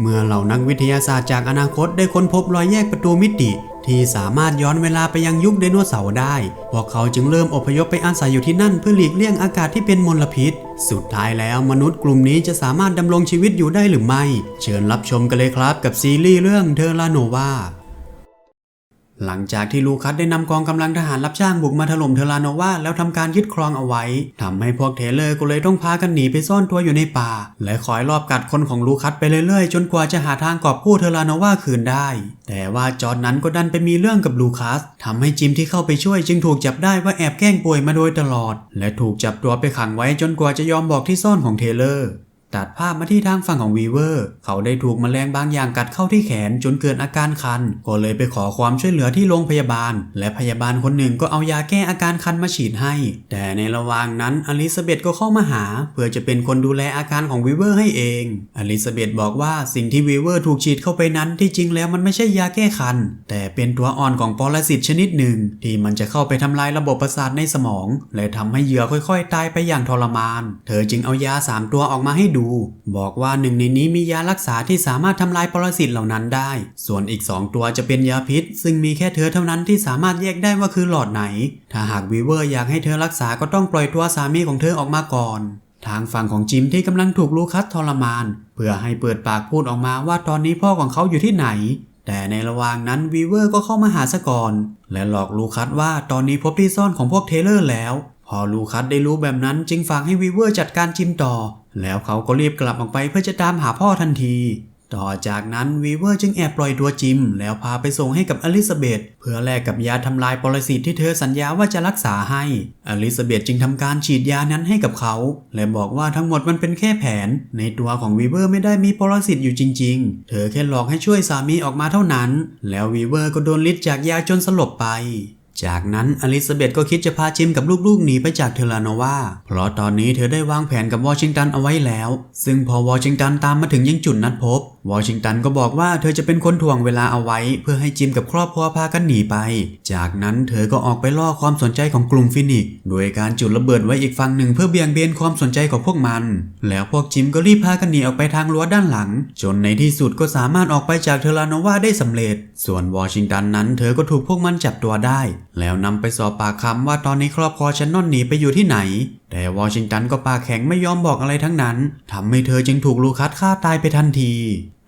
เมื่อเหล่านักวิทยาศาสตร์จากอนาคตได้ค้นพบรอยแยกประตูมิติ ที่สามารถย้อนเวลาไปยังยุคไดโนเสาร์ได้ พวกเขาจึงเริ่มอพยพไปอาศัยอยู่ที่นั่นเพื่อหลีกเลี่ยงอากาศที่เป็นมลพิษ สุดท้ายแล้วมนุษย์กลุ่มนี้จะสามารถดำรงชีวิตอยู่ได้หรือไม่ เชิญรับชมกันเลยครับกับซีรีส์เรื่องเทอร์ลาโนวา หลังจากที่ลูคัสได้นำกองกำลังทหารรับจ้างบุกมาถล่มเทลาโนวาแล้วทำการยึดครองเอาไว้ทำให้พวกเทเลอร์ก็เลยต้องพากันหนีไปซ่อนตัวอยู่ในป่า และคอยรอบกัดคนของลูคัสไปเรื่อยๆ จนกว่าจะหาทางกอบกู้เทลาโนวาคืนได้ แต่ว่าจอร์นนั้นก็ดันไปมีเรื่องกับลูคัสทำให้จิมที่เข้าไปช่วยจึงถูกจับได้ว่าแอบแกล้งป่วยมาโดยตลอด และถูกจับตัวไปขังไว้จนกว่าจะยอมบอกที่ซ่อนของเทเลอร์ ตัดภาพมาที่ทางฝั่งของวีเวอร์ เขาได้ถูกมแมลงบางอย่างกัดเข้าที่แขนจนเกิดอาการคัน ก็เลยไปขอความช่วยเหลือที่โรงพยาบาล และพยาบาลคนหนึ่งก็เอายาแก้อาการคันมาฉีดให้ แต่ในระหว่างนั้นอลิซาเบธก็เข้ามาหา เพื่อจะเป็นคนดูแลอาการของวีเวอร์ให้เอง อลิซาเบธบอกว่าสิ่งที่วีเวอร์ถูกฉีดเข้าไปนั้นที่จริงแล้วมันไม่ใช่ยาแก้คัน แต่เป็นตัวอ่อนของปรสิตชนิดหนึ่ง ที่มันจะเข้าไปทำลายระบบประสาทในสมอง และทำให้เหยื่อค่อย ๆ ตายไปอย่างทรมาน เธอจึงเอายาสามตัวออกมาให้ดูบอกว่าหนึ่งในนี้มียารักษาที่สามารถทำลายปรสิตเหล่านั้นได้ ส่วนอีก 2 ตัวจะเป็นยาพิษ ซึ่งมีแค่เธอเท่านั้นที่สามารถแยกได้ว่าคือหลอดไหน ถ้าหากวีเวอร์อยากให้เธอรักษาก็ต้องปล่อยตัวสามีของเธอออกมาก่อน ทางฝั่งของจิมที่กำลังถูกลูคัสทรมาน เพื่อให้เปิดปากพูดออกมาว่าตอนนี้พ่อของเขาอยู่ที่ไหน แต่ในระหว่างนั้นวีเวอร์ก็เข้ามาหาซะก่อน และหลอกลูคัสว่าตอนนี้พบที่ซ่อนของพวกเทเลอร์แล้วพอลูคัสได้รู้แบบนั้นจึงฝากให้วีเวอร์จัดการจิมต่อ แล้วเขาก็รีบกลับออกไปเพื่อจะตามหาพ่อทันที ต่อจากนั้นวีเวอร์จึงแอบปล่อยตัวจิม แล้วพาไปส่งให้กับอลิซาเบธเพื่อแลกกับยาทำลายปรสิตที่เธอสัญญาว่าจะรักษาให้ อลิซาเบธจึงทำการฉีดยานั้นให้กับเขา และบอกว่าทั้งหมดมันเป็นแค่แผน ในตัวของวีเวอร์ไม่ได้มีปรสิตอยู่จริง ๆ เธอแค่หลอกให้ช่วยสามีออกมาเท่านั้น แล้ววีเวอร์ก็โดนฤทธิ์จากยาจนสลบไป จากนั้นอลิซาเบธก็คิดจะพาจิมกับลูกๆหนีไปจากเทลาโนวาเพราะตอนนี้เธอได้วางแผนกับวอชิงตันเอาไว้แล้ว ซึ่งพอวอชิงตันตามมาถึงยังจุดนัดพบ วอชิงตันก็บอกว่าเธอจะเป็นคนถ่วงเวลาเอาไว้ เพื่อให้จิมกับครอบครัวพากันหนีไป จากนั้นเธอก็ออกไปล่อความสนใจของกลุ่มฟินิกโดยการจุดระเบิดไว้อีกฝั่งหนึ่งเพื่อเบี่ยงเบนความสนใจของพวกมัน แล้วพวกจิมก็รีบพากันหนีออกไปทางรั้วด้านหลัง จนในที่สุดก็สามารถออกไปจากเทอร์ลานวาได้สำเร็จ ส่วนวอชิงตันนั้น เธอก็ถูกพวกมันจับตัวได้ แล้วนำไปสอบปากคำว่าตอนนี้ครอบครัวฉันนอนหนีไปอยู่ที่ไหนแต่วอชิงตันก็ปากแข็งไม่ยอมบอกอะไรทั้งนั้น ทำให้เธอจึงถูกลูคัสฆ่าตายไปทันที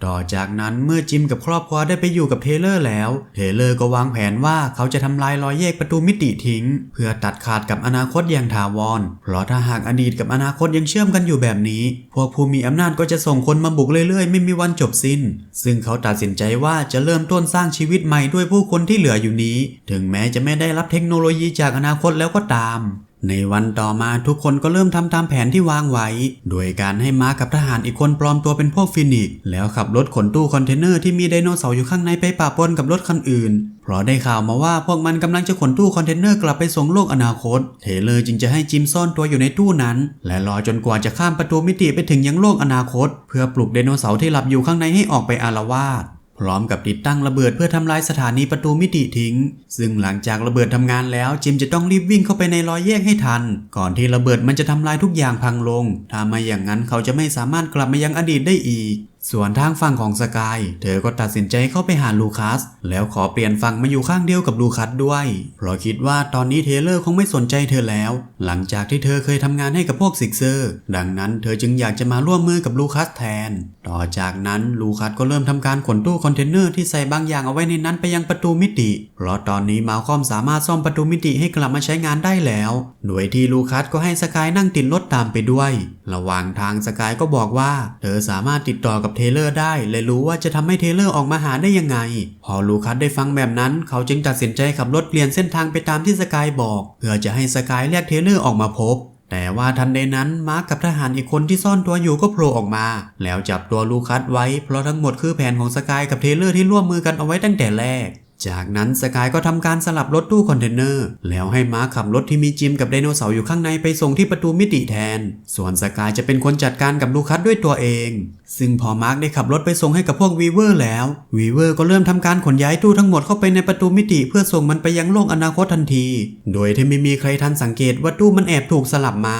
ต่อจากนั้นเมื่อจิมกับครอบครัวได้ไปอยู่กับเทเลอร์แล้ว เทเลอร์ก็วางแผนว่าเขาจะทำลายรอยแยกประตูมิติทิ้ง เพื่อตัดขาดกับอนาคตอย่างถาวร เพราะถ้าหากอดีตกับอนาคตยังเชื่อมกันอยู่แบบนี้ พวกผู้มีอำนาจก็จะส่งคนมาบุกเรื่อยๆ ไม่มีวันจบสิ้น ซึ่งเขาตัดสินใจว่าจะเริ่มต้นสร้างชีวิตใหม่ด้วยผู้คนที่เหลืออยู่นี้ ถึงแม้จะไม่ได้รับเทคโนโลยีจากอนาคตแล้วก็ตาม ในวันต่อมาทุกคนก็เริ่มทำตามแผนที่วางไว้ โดยการให้ม้ากับทหารอีกคนปลอมตัวเป็นพวกฟินิกซ์แล้วขับรถขนตู้คอนเทนเนอร์ที่มีไดโนเสาร์อยู่ข้างในไปปะปนกับรถคันอื่น เพราะได้ข่าวมาว่าพวกมันกำลังจะขนตู้คอนเทนเนอร์กลับไปส่งโลกอนาคต เทเลอร์จึงจะให้จิมซ่อนตัวอยู่ในตู้นั้น และรอจนกว่าจะข้ามประตูมิติไปถึงยังโลกอนาคต เพื่อปลุกไดโนเสาร์ที่หลับอยู่ข้างในให้ออกไปอาละวาด พร้อมกับติดตั้งระเบิดเพื่อทำลายสถานีประตูมิติทิ้ง ซึ่งหลังจากระเบิดทำงานแล้วจิมจะต้องรีบวิ่งเข้าไปในรอยแยกให้ทัน ก่อนที่ระเบิดมันจะทำลายทุกอย่างพังลง ถ้าไม่อย่างนั้นเขาจะไม่สามารถกลับมายังอดีตได้อีก ส่วนทางฝั่งของสกาย เธอก็ตัดสินใจเข้าไปหาลูคัส แล้วขอเปลี่ยนฝั่งมาอยู่ข้างเดียวกับลูคัสด้วย เพราะคิดว่าตอนนี้เทเลอร์คงไม่สนใจเธอแล้ว หลังจากที่เธอเคยทำงานให้กับพวกซิกเซอร์ ดังนั้นเธอจึงอยากจะมาร่วมมือกับลูคัสแทน ต่อจากนั้นลูคัสก็เริ่มทำการขนตู้คอนเทนเนอร์ที่ใส่บางอย่างเอาไว้ในนั้นไปยังประตูมิติ เพราะตอนนี้มาคอมสามารถซ่อมประตูมิติให้กลับมาใช้งานได้แล้ว โดยที่ลูคัสก็ให้สกายนั่งติดรถตามไปด้วย ระหว่างทางสกายก็บอกว่า เธอสามารถติดต่อกับเทเลอร์ได้และรู้ว่าจะทำให้เทเลอร์ออกมาหาได้ยังไง พอลูคัสได้ฟังแบบนั้น เขาจึงตัดสินใจขับรถเปลี่ยนเส้นทางไปตามที่สกายบอก เพื่อจะให้สกายเรียกเทเลอร์ออกมาพบ แต่ว่าทันใดนั้นมาร์กกับทหารอีกคนที่ซ่อนตัวอยู่ก็โผล่ออกมา แล้วจับตัวลูคัสไว้เพราะทั้งหมดคือแผนของสกายกับเทเลอร์ที่ร่วมมือกันเอาไว้ตั้งแต่แรก จากนั้นสกายก็ทำการสลับรถตู้คอนเทนเนอร์ แล้วให้ม้าขับรถที่มีจิมกับไดโนเสาร์อยู่ข้างในไปส่งที่ประตูมิติแทน ส่วนสกายจะเป็นคนจัดการกับลูคัสด้วยตัวเอง ซึ่งพอมาร์กได้ขับรถไปส่งให้กับพวกวีเวอร์แล้ววีเวอร์ก็เริ่มทำการขนย้ายตู้ทั้งหมดเข้าไปในประตูมิติ เพื่อส่งมันไปยังโลกอนาคตทันที โดยที่ไม่มีใครทันสังเกตว่าตู้มันแอบถูกสลับมา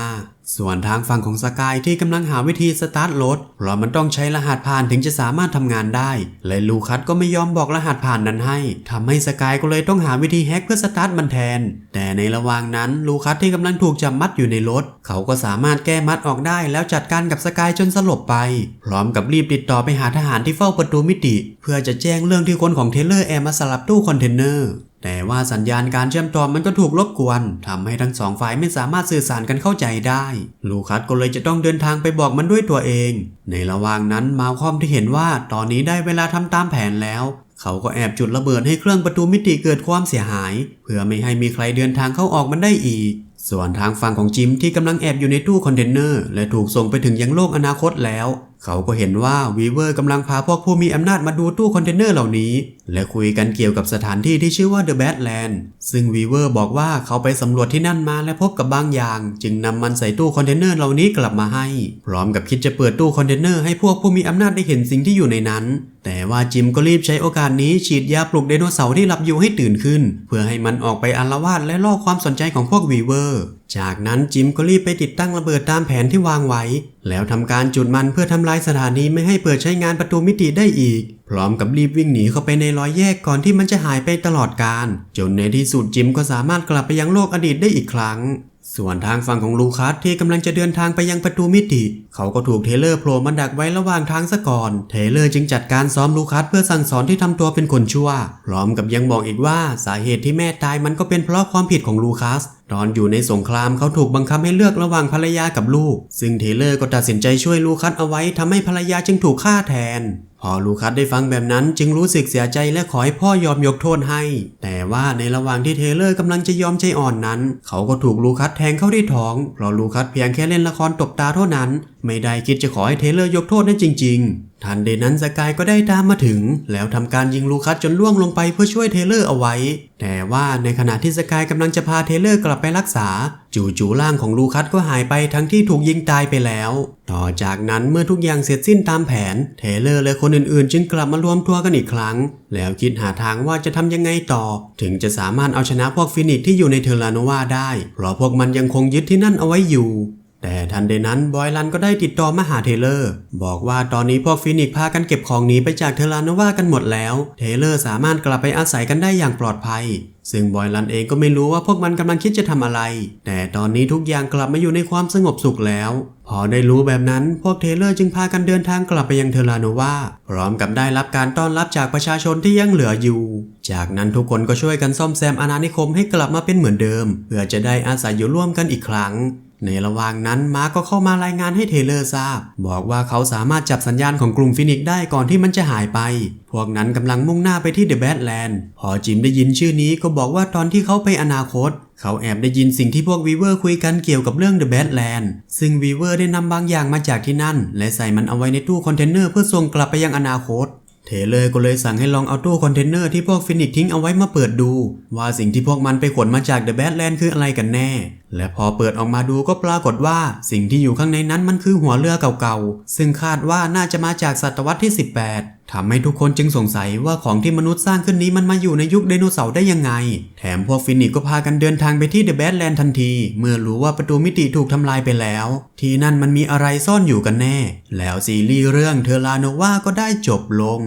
ส่วนทางฝั่งของสกายที่กำลังหาวิธีสตาร์ทรถเพราะมันต้องใช้รหัสผ่านถึงจะสามารถทำงานได้และลูคัสก็ไม่ยอมบอกรหัสผ่านนั้นให้ทำให้สกายก็เลยต้องหาวิธีแฮกเพื่อสตาร์ทมันแทน แต่ในระหว่างนั้นลูคัสที่กำลังถูกจับมัดอยู่ในรถ เขาก็สามารถแก้มัดออกได้แล้วจัดการกับสกายจนสลบไป พร้อมกับรีบติดต่อไปหาทหารที่เฝ้าประตูมิติ เพื่อจะแจ้งเรื่องที่คนของเทเลอร์แอบมาสลับตู้คอนเทนเนอร์แต่ว่าสัญญาณการเชื่อมต่อมันก็ถูกรบกวนทำให้ทั้งสองฝ่ายไม่สามารถสื่อสารกันเข้าใจได้ ลูคัสก็เลยจะต้องเดินทางไปบอกมันด้วยตัวเอง ในระหว่างนั้นมาคอมที่เห็นว่าตอนนี้ได้เวลาทำตามแผนแล้ว เขาก็แอบจุดระเบิดให้เครื่องประตูมิติเกิดความเสียหาย เพื่อไม่ให้มีใครเดินทางเข้าออกมันได้อีก ส่วนทางฝั่งของจิมที่กำลังแอบอยู่ในตู้คอนเทนเนอร์และถูกส่งไปถึงยังโลกอนาคตแล้ว เขาก็เห็นว่าวีเวอร์กำลังพาพวกผู้มีอำนาจมาดูตู้คอนเทนเนอร์เหล่านี้ และคุยกันเกี่ยวกับสถานที่ที่ชื่อว่า The Badland ซึ่งวีเวอร์บอกว่าเขาไปสำรวจที่นั่นมาและพบกับบางอย่าง จึงนำมันใส่ตู้คอนเทนเนอร์เหล่านี้กลับมาให้ พร้อมกับคิดจะเปิดตู้คอนเทนเนอร์ให้พวกผู้มีอำนาจได้เห็นสิ่งที่อยู่ในนั้น แต่ว่าจิมก็รีบใช้โอกาสนี้ฉีดยาปลุกไดโนเสาร์ที่หลับอยู่ให้ตื่นขึ้น เพื่อให้มันออกไปอาละวาดและล่อความสนใจของพวกวีเวอร์ จากนั้นจิมก็รีบไปติดตั้งระเบิดตามแผนที่วางไว้ แล้วทำการจุดมันเพื่อทำลายสถานีไม่ให้เปิดใช้งานประตูมิติได้อีก พร้อมกับรีบวิ่งหนีเข้าไปในรอยแยกก่อนที่มันจะหายไปตลอดกาลจนในที่สุดจิมก็สามารถกลับไปยังโลกอดีตได้อีกครั้ง ส่วนทางฝั่งของลูคัสที่กำลังจะเดินทางไปยังประตูมิติ เขาก็ถูกเทเลอร์โผล่มาดักไว้ระหว่างทางซะก่อน เทเลอร์จึงจัดการซ้อมลูคัสเพื่อสั่งสอนที่ทำตัวเป็นคนชั่ว พร้อมกับยังบอกอีกว่าสาเหตุที่แม่ตายมันก็เป็นเพราะความผิดของลูคัส ตอนอยู่ในสงครามเขาถูกบังคับให้เลือกระหว่างภรรยากับลูก ซึ่งเทเลอร์ก็ตัดสินใจช่วยลูคัสเอาไว้ทำให้ภรรยาจึงถูกฆ่าแทน พอลูคัสได้ฟังแบบนั้นจึงรู้สึกเสียใจและขอให้พ่อยอมยกโทษให้ แต่ว่าในระหว่างที่เทเลอร์กำลังจะยอมใจอ่อนนั้น เขาก็ถูกลูคัสแทงเข้าที่ท้อง เพราะลูคัสเพียงแค่เล่นละครตบตาเท่านั้น ไม่ได้คิดจะขอให้เทเลอร์ยกโทษได้จริง ๆ ทันใดนั้นสกายก็ได้ตามมาถึง แล้วทำการยิงลูคัสจนล่วงลงไปเพื่อช่วยเทเลอร์เอาไว้ แต่ว่าในขณะที่สกายกำลังจะพาเทเลอร์กลับไปรักษา จู่ๆร่างของลูคัสก็หายไปทั้งที่ถูกยิงตายไปแล้ว ต่อจากนั้นเมื่อทุกอย่างเสร็จสิ้นตามแผน เทเลอร์และคนอื่นๆ จึงกลับมารวมตัวกันอีกครั้ง แล้วคิดหาทางว่าจะทำยังไงต่อ ถึงจะสามารถเอาชนะพวกฟินิกที่อยู่ในเทอร์ลาโนวาได้ เพราะพวกมันยังคงยึดที่นั่นเอาไว้อยู่ แต่ทันใดนั้นบอยลันก็ได้ติดต่อมาหาเทเลอร์ บอกว่าตอนนี้พวกฟินิกซ์พากันเก็บของหนีไปจากเทลาโนวากันหมดแล้ว เทเลอร์สามารถกลับไปอาศัยกันได้อย่างปลอดภัย ซึ่งบอยลันเองก็ไม่รู้ว่าพวกมันกำลังคิดจะทำอะไร แต่ตอนนี้ทุกอย่างกลับมาอยู่ในความสงบสุขแล้ว พอได้รู้แบบนั้นพวกเทเลอร์จึงพากันเดินทางกลับไปยังเทลาโนวาพร้อมกับได้รับการต้อนรับจากประชาชนที่ยังเหลืออยู่จากนั้นทุกคนก็ช่วยกันซ่อมแซมอาณานิคมให้กลับมาเป็นเหมือนเดิม เพื่อจะได้อาศัยอยู่ร่วมกันอีกครั้ง ในระหว่างนั้นมาร์กก็เข้ามารายงานให้เทเลอร์ทราบ บอกว่าเขาสามารถจับสัญญาณของกลุ่มฟินิกได้ก่อนที่มันจะหายไป พวกนั้นกำลังมุ่งหน้าไปที่เดอะแบดแลนด์พอจิมได้ยินชื่อนี้ก็บอกว่าตอนที่เขาไปอนาคต เขาแอบได้ยินสิ่งที่พวกวีเวอร์คุยกันเกี่ยวกับเรื่องเดอะแบดแลนด์ซึ่งวีเวอร์ได้นำบางอย่างมาจากที่นั่น และใส่มันเอาไว้ในตู้คอนเทนเนอร์เพื่อส่งกลับไปยังอนาคต เทเลอร์ก็เลยสั่งให้ลองเอาตู้คอนเทนเนอร์ที่พวกฟินิกทิ้งเอาไว้มาเปิดดู ว่าสิ่งที่พวกมันไปขนมาจากเดอะแบทแลนด์คืออะไรกันแน่ และพอเปิดออกมาดูก็ปรากฏว่า สิ่งที่อยู่ข้างในนั้นมันคือหัวเรือเก่าๆ ซึ่งคาดว่าน่าจะมาจากศตวรรษที่ 18 ทำให้ทุกคนจึงสงสัยว่าของที่มนุษย์สร้างขึ้นนี้มันมาอยู่ในยุคไดโนเสาร์ได้ยังไง แถมพวกฟินิกก็พากันเดินทางไปที่เดอะแบดแลนด์ทันที เมื่อรู้ว่าประตูมิติถูกทำลายไปแล้ว ที่นั่นมันมีอะไรซ่อนอยู่กันแน่ แล้วซีรีส์เรื่องเทอร์ลาโนวาก็ได้จบลง